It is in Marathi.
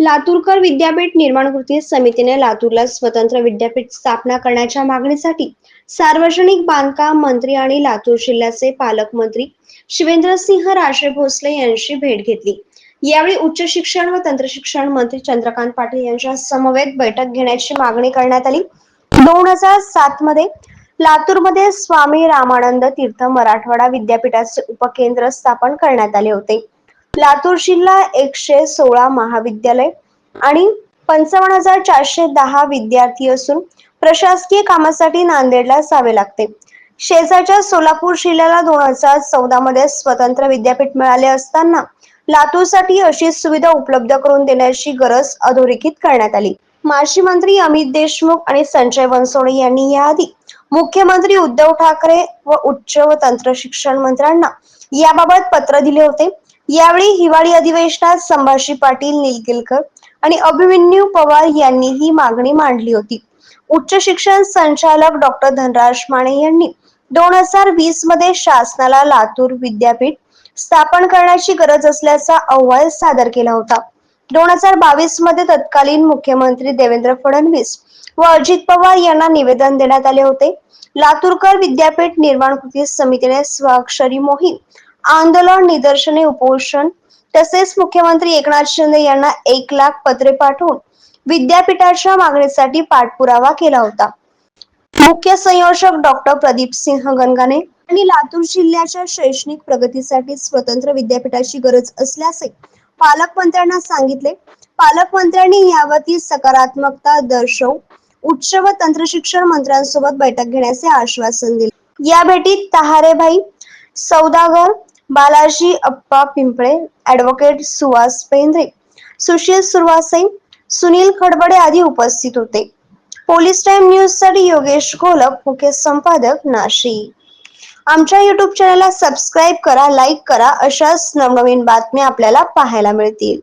लातूरकर विद्यापीठ निर्माण कृती समितीने लातूरला स्वतंत्र विद्यापीठ स्थापना करण्याच्या मागणीसाठी सार्वजनिक बांधकाम मंत्री आणि लातूर जिल्ह्याचे पालकमंत्री शिवेंद्रसिंह राजे भोसले यांची भेट घेतली. यावेळी उच्च शिक्षण व तंत्रशिक्षण मंत्री चंद्रकांत पाटील यांच्या समवेत बैठक घेण्याची मागणी करण्यात आली. दोन हजार सात मध्ये लातूरमध्ये स्वामी रामानंद तीर्थ मराठवाडा विद्यापीठाचे उपकेंद्र स्थापन करण्यात आले होते. लातूर जिल्हा एकशे सोळा महाविद्यालय आणि पंचावन्न हजार चारशे दहा विद्यार्थी असून प्रशासकीय कामासाठी नांदेडला जावे लागते. शेजारच्या सोलापूर जिल्ह्याला दोन हजार चौदा मध्ये स्वतंत्र विद्यापीठ मिळाले असताना लातूरसाठी अशी सुविधा उपलब्ध करून देण्याची गरज अधोरेखित करण्यात आली. माजी मंत्री अमित देशमुख आणि संजय बनसोडे यांनी याआधी मुख्यमंत्री उद्धव ठाकरे व उच्च व तंत्र शिक्षण मंत्र्यांना याबाबत पत्र दिले होते. यावेळी हिवाळी अधिवेशनात संभाजी पाटील निलगिलकर आणि अभिमन्यू पवार यांनी ही मागणी मांडली होती. उच्च शिक्षण संचालक डॉक्टर धनराज माने यांनी दोन हजार वीसमध्ये शासनाला लातूर विद्यापीठ स्थापन करण्याची गरज असल्याचा अहवाल सादर केला होता. दोन हजार बावीसमध्ये तत्कालीन मुख्यमंत्री देवेंद्र फडणवीस व अजित पवार यांना निवेदन देण्यात आले होते. लातूरकर विद्यापीठ निर्माण कृती समितीने स्वाक्षरी मोहीम आंदोलन निदर्शने उपोषण तसेच मुख्यमंत्री एकनाथ शिंदे यांना एक लाख पत्रे पाठवून विद्यापीठाच्या मागणीसाठी पाठपुरावा केला होता. मुख्य संयोजक डॉक्टर प्रदीप सिंह गणगाने यांनी लातूर जिल्ह्याच्या शैक्षणिक प्रगतीसाठी स्वतंत्र विद्यापीठाची गरज असल्याचे पालकमंत्र्यांना सांगितले. पालकमंत्र्यांनी यावरती सकारात्मकता दर्शव उच्च व तंत्रशिक्षण मंत्र्यांसोबत बैठक घेण्याचे आश्वासन दिले. या भेटीत तहारेभाई सौदागर बालाजी अप्पा पिंपळे ऍडव्होकेट सुहास पेंद्रे सुशील सुरवासे सुनील खडबडे आदी उपस्थित होते. पोलीस टाइम न्यूजसाठी योगेश घोलप मुख्य संपादक नाशिक. आमच्या युट्यूब चॅनलला सबस्क्राईब करा लाईक करा अशाच नवनवीन बातम्या आपल्याला पाहायला मिळतील.